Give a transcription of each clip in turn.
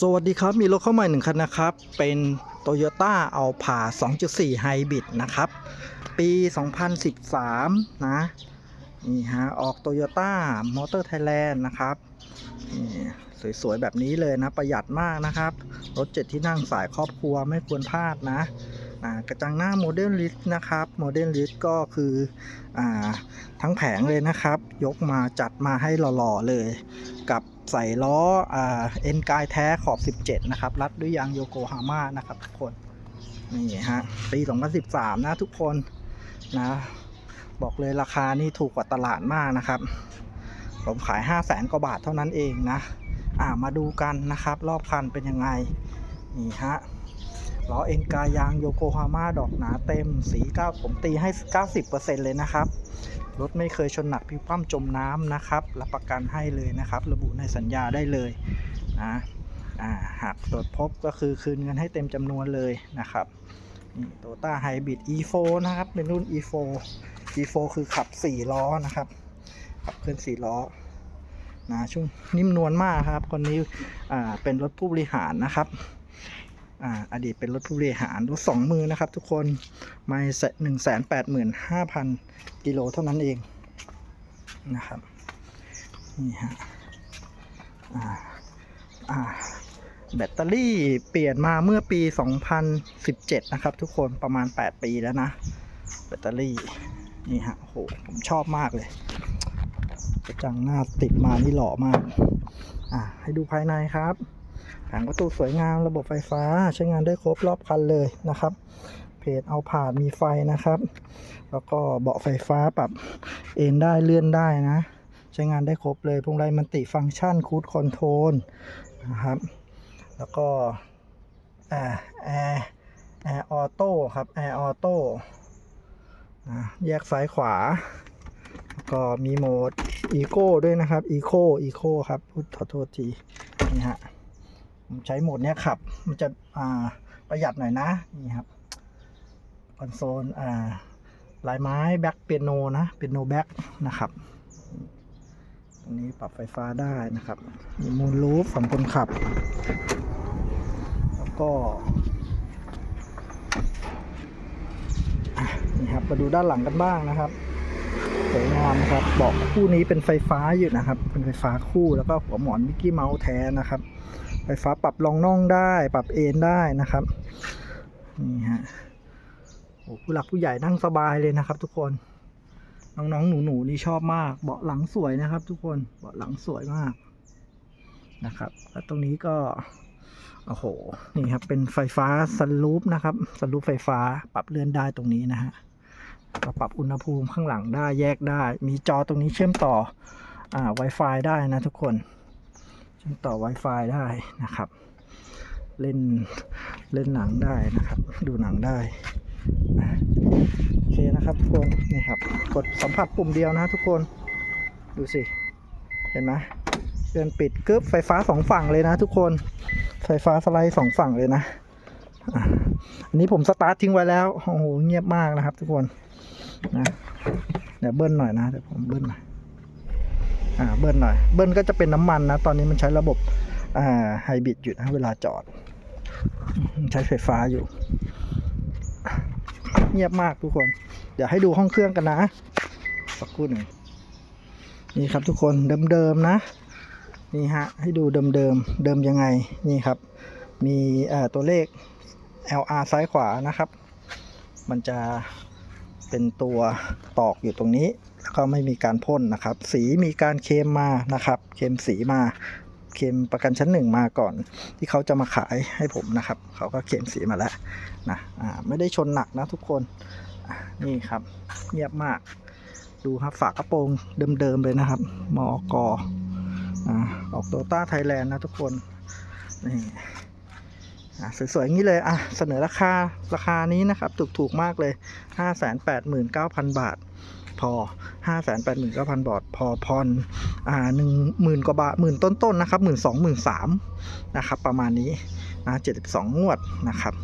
สวัสดีครับ มีรถเข้าใหม่หนึ่งคันนะครับ เป็น Toyota a l p a 2.4 Hybrid นะครับ ปี 2013 นะ นี่ฮะ ออก Toyota Motor Thailand นะครับ นี่สวยๆ แบบนี้เลยนะ ประหยัดมากนะครับ รถ7ที่นั่งสายครอบครัวไม่ควรพลาดนะกระจังหน้าโมเดลลิสนะครับโมเดลลิสก็คืออทั้งแผงเลยนะครับ ยกมาจัดมาให้หล่อๆเลย กับ ใส่ล้ออเอ็นกายแท้ขอบ 17 นะครับ รัดด้วยยางโยโกฮาม่านะครับทุกคน นี่ฮะ ปี 2013 นะทุกคนนะ บอกเลยราคานี่ถูกกว่าตลาดมากนะครับ ผมขาย 5 0 0แสนกว่าบาทเท่านั้นเองนะ อ่ามาดูกันนะครับ รอบคันเป็นยังไง นี่ฮะ ล้อเอ็นกายางโยโกฮาม่าดอกหนาเต็มสีก้าผมตีให้ 90%เลยนะครับรถไม่เคยชนหนักพลิกคว่ำจมน้ำนะครับ รับประกันให้เลยนะครับ ระบุในสัญญาได้เลยนะาหากตรวจพบก็คือคืนเงินให้เต็มจำนวนเลยนะครับนี่โตต้าไฮบริด E4 นะครับ เป็นรุ่น E4 E4 คือขับ 4 ล้อนะครับ ขับเคลื่อน4ล้อนะช่วงนิ่มนวลมากครับ คนนี้เป็นรถผู้บริหารนะครับ อ่าอดีตเป็นรถผู้บริหารรถสองมือนะครับทุกคนไม่หนึ่งแสนแปดหมื่นห้าพันกิโลเท่านั้นเองนะครับนี่ฮะอ่าอ่าแบตเตอรี่เปลี่ยนมาเมื่อปี 2017 นะครับ ทุกคนประมาณ 8 ปีแล้วนะ แบตเตอรี่นี่ฮะโอ้โหผมชอบมากเลยกระจังหน้าติดมานี่หล่อมาก อ่าให้ดูภายในครับ แผงประตูสวยงามระบบไฟฟ้าใช้งานได้ครบรอบคันเลยนะครับ เพจเอาผ่านมีไฟนะครับ แล้วก็เบาะไฟฟ้าปรับเอนได้เลื่อนได้นะ ใช้งานได้ครบเลยพวงมาลัยมันติฟังก์ชันคูดคอนโทรลนะครับ แล้วก็แอร์แอร์แอร์ออโต้ครับแอร์ออโต้นะแยกซ้ายขวา แล้วก็มีโหมดอีโก้ด้วยนะครับอีโคอีโคครับพูดขอโทษทีนี่ฮะ ใช้โหมดเนี้ยขับ มันจะอ่าประหยัดหน่อยนะ นี่ครับคอนโซลอ่าลายไม้แบ็คเปียโนนะเปียโนแบ็คนะครับตรงนี้ปรับไฟฟ้าได้นะครับ มีมูลลูฟสำหรับคนขับ แล้วก็นี่ครับมาดูด้านหลังกันบ้างนะครับสวยงามนะครับเบอกคู่นี้เป็นไฟฟ้าอยู่นะครับ เป็นไฟฟ้าคู่แล้วก็หัวหมอนมิกกี้เมาส์แท้นะครับ ไฟฟ้าปรับรองน่องได้ ปรับเอนได้นะครับ นี่ฮะโอ้ผู้หลักผู้ใหญ่นั่งสบายเลยนะครับ ทุกคน น้องๆ หนูๆนี่ชอบมาก เบาะหลังสวยนะครับ ทุกคน เบาะหลังสวยมากนะครับ แล้วตรงนี้ก็ โอ้โห นี่ครับ เป็นไฟฟ้าซันรูฟนะครับซันรูฟไฟฟ้า ปรับเลื่อนได้ตรงนี้นะฮะก็ปรับอุณหภูมิข้างหลังได้แยกได้ มีจอตรงนี้เชื่อมต่ออ่า Wi-Fi ได้นะทุกคน ต่อ Wi-Fi ได้นะครับ เล่นเล่นหนังได้นะครับ ดูหนังได้โอเคนะครับทุกคนนี่ครับ กดสัมผัสปุ่มเดียวนะทุกคนดูสิ เห็นไหมเลื่อนปิดกึ๊บไฟฟ้าสองฝั่งเลยนะทุกคนไฟฟ้าสไลด์สองฝั่งเลยนะอะอันนี้ผมสตาร์ททิ้งไว้แล้วโอ้โหเงียบมากนะครับ ทุกคนนะเดี๋ยวเบิ้ลหน่อยนะเดี๋ยวผมเบิ้ลหน่อย อ่าเบิ้ลหน่อย เบิ้ลก็จะเป็นน้ำมันนะ ตอนนี้มันใช้ระบบอ่าไฮบริดอยู่นะเวลาจอด ใช้ไฟฟ้าอยู่ เงียบมากทุกคน เดี๋ยวให้ดูห้องเครื่องกันนะสักครู่หนึ่งนี่ครับทุกคนเดิมๆนะ นี่ฮะ ให้ดูเดิมๆเดิมยังไงนี่ครับ มีตัวเลข LR ซ้ายขวานะครับ มันจะ เป็นตัวตอกอยู่ตรงนี้ แล้วก็ไม่มีการพ่นนะครับ สีมีการเคลมมานะครับ เคลมสีมา เคลมประกันชั้นหนึ่งมาก่อน ที่เขาจะมาขายให้ผมนะครับ เขาก็เคลมสีมาแล้วนะไม่ได้ชนหนักนะทุกคนนี่ครับ เงียบมาก ดูครับฝากระโปรงเดิมๆเลยนะครับมอกอออกโตต้าไทยแลนด์นะทุกคนนี่ อะสวยๆอย่างนี้เลยอะเสนอราคาราคานี้นะครับ ถูกๆมากเลย 589,000 บาท พอ 589,000 บาท พอพรอ่าหนึ่งหมื่นกว่าบาทหมื่นต้นๆนะครับหมื่นสองหมื่นสามนะครับ ประมาณนี้นะ72งวดนะครับ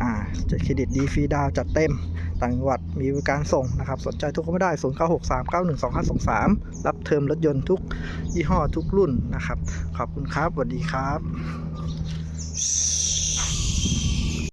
อ่าจะเครดิตดีฟรีดาวจัดเต็มต่างจังหวัดมีบริการส่งนะครับ สนใจโทุกเข้ามาได้ 0 9 6 3 9 1 2 5 2 3 รับเทอมรถยนต์ทุกยี่ห้อทุกรุ่นนะครับ ขอบคุณครับสวัสดีครับ